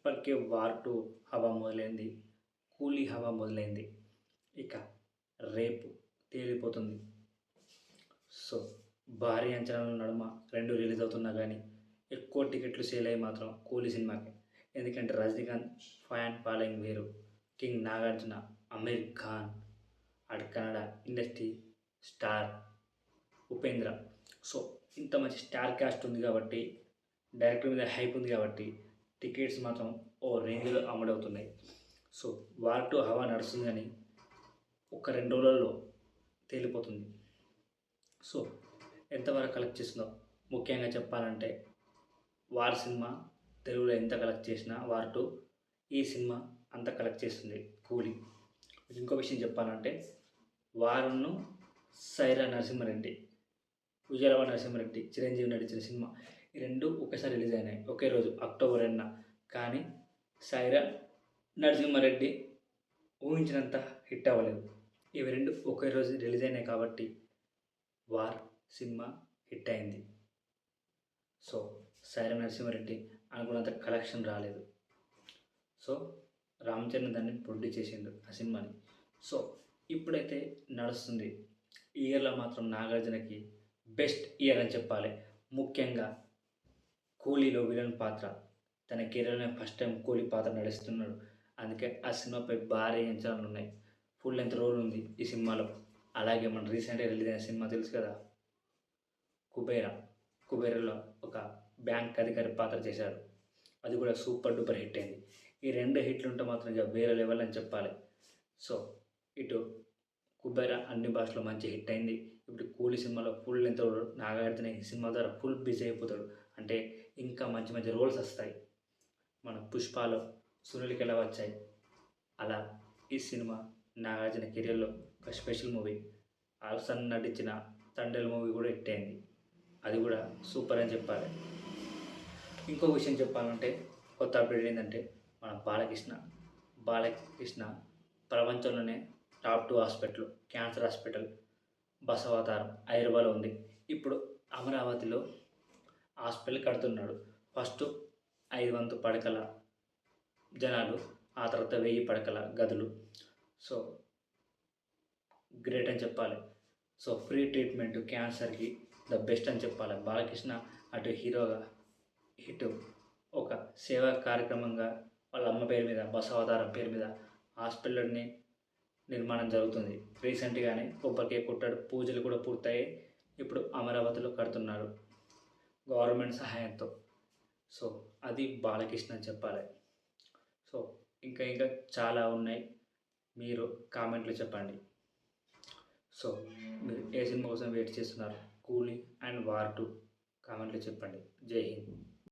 ఇప్పటికే war two హవా మొదలైంది. కూలీ హవా మొదలైంది. ఇక రేపు తేలిపోతుంది. సో భారీ అంచనాల నడుమ రెండు రిలీజ్ అవుతున్నా కానీ ఎక్కువ టికెట్లు సేల్ అయ్యి మాత్రం కూలీ సినిమాకి. ఎందుకంటే రజనీకాంత్ ఫ్యాన్ ఫాలోయింగ్ వేరు. కింగ్ నాగార్జున అమీర్ ఖాన్ అటు Kannada industry star Upendra. So ఇంత మంచి స్టార్ క్యాస్ట్ ఉంది కాబట్టి డైరెక్టర్ మీద హైప్ ఉంది కాబట్టి టికెట్స్ మాత్రం ఓ రేంజ్లో అమ్ముడవుతున్నాయి సో వార్ టు హవా నడుస్తుంది కానీ ఒక రెండు రోజులలో తేలిపోతుంది. సో ఎంతవరకు కలెక్ట్ చేసిందో ముఖ్యంగా చెప్పాలంటే వార్ సినిమా తెలుగులో ఎంత కలెక్ట్ చేసినా వార్ టు ఈ సినిమా అంత కలెక్ట్ చేస్తుంది కూలీ. ఇంకో విషయం చెప్పాలంటే వారును సైరా నరసింహారెడ్డి విజయవాడ నరసింహారెడ్డి చిరంజీవి నడిచిన సినిమా. రెండు ఒకేసారి రిలీజ్ అయినాయి. ఒకే రోజు అక్టోబర్ ఎన్న కానీ సైరా నరసింహారెడ్డి ఊహించినంత హిట్ అవ్వలేదు. ఇవి రెండు ఒకే రోజు రిలీజ్ అయినాయి కాబట్టి వార్ సినిమా హిట్ అయింది. సో సైరా నరసింహారెడ్డి అనుకున్నంత కలెక్షన్ రాలేదు. సో రామ్ చరణ్ దాన్ని ప్రొడ్యూస్ చేసిండు ఆ సినిమాని. సో ఇప్పుడైతే నడుస్తుంది. ఇయర్లో మాత్రం నాగార్జునకి బెస్ట్ ఇయర్ అని చెప్పాలి. ముఖ్యంగా కూలీలో విలన్ పాత్ర. తన కెరీర్లోనే ఫస్ట్ టైం కూలీ పాత్ర నడుస్తున్నాడు అందుకే ఆ సినిమాపై భారీ అంచనాలు ఉన్నాయి. ఫుల్ లెంత్ రోల్ ఉంది ఈ సినిమాలో. అలాగే మన రీసెంట్గా రిలీజ్ అయిన సినిమా తెలుసు కదా? కుబేరా. కుబేరాలో ఒక బ్యాంక్ అధికారి పాత్ర చేశాడు. అది కూడా సూపర్ డూపర్ హిట్ అయింది. ఈ రెండు హిట్లు ఉంటే మాత్రం ఇక వేరే లెవెల్ అని చెప్పాలి. సో ఇటు కుబేర అన్ని భాషలో మంచి హిట్ అయింది. ఇప్పుడు కూలి సినిమాలో ఫుల్ ఎంత నాగార్జున ఈ సినిమా ద్వారా ఫుల్ బిజీ అయిపోతాడు. అంటే ఇంకా మంచి మంచి రోల్స్ వస్తాయి. మన పుష్పాలో సునీల్కి ఎలా వచ్చాయి? అలా ఈ సినిమా నాగార్జున కెరియర్లో ఒక స్పెషల్ మూవీ ఆల్సన్ నటించిన తండ్రి మూవీ కూడా హిట్ అయింది. అది కూడా సూపర్ అని చెప్పాలి. ఇంకో విషయం చెప్పాలంటే కొత్త అప్డేట్ ఏంటంటే మన బాలకృష్ణ. బాలకృష్ణ ప్రపంచంలోనే top two hospital cancer hospital Basavatarakam హైదరాబాద్లో ఉంది. ఇప్పుడు అమరావతిలో హాస్పిటల్ కడుతున్నాడు. ఫస్ట్ ఐదు వంతు పడకల జనాలు ఆ తర్వాత వెయ్యి పడకల గదులు. సో గ్రేట్ అని చెప్పాలి. సో ఫ్రీ ట్రీట్మెంట్ క్యాన్సర్కి ద బెస్ట్ అని చెప్పాలి. బాలకృష్ణ అటు హీరోగా ఇటు ఒక సేవా కార్యక్రమంగా వాళ్ళ అమ్మ పేరు మీద బసవతారం పేరు మీద హాస్పిటల్ని నిర్మాణం జరుగుతుంది. రీసెంట్గానే కొబ్బరికాయ కుట్టాడు. పూజలు కూడా పూర్తయి ఇప్పుడు అమరావతిలో కడుతున్నారు గవర్నమెంట్ సహాయంతో. సో అది బాలకృష్ణ అని చెప్పాలి. సో ఇంకా ఇంకా చాలా ఉన్నాయి. మీరు కామెంట్లు చెప్పండి. సో మీరు ఏ సినిమా కోసం వెయిట్ చేస్తున్నారు? కూలీ అండ్ వార్ టూ కామెంట్లు చెప్పండి. జై హింద్.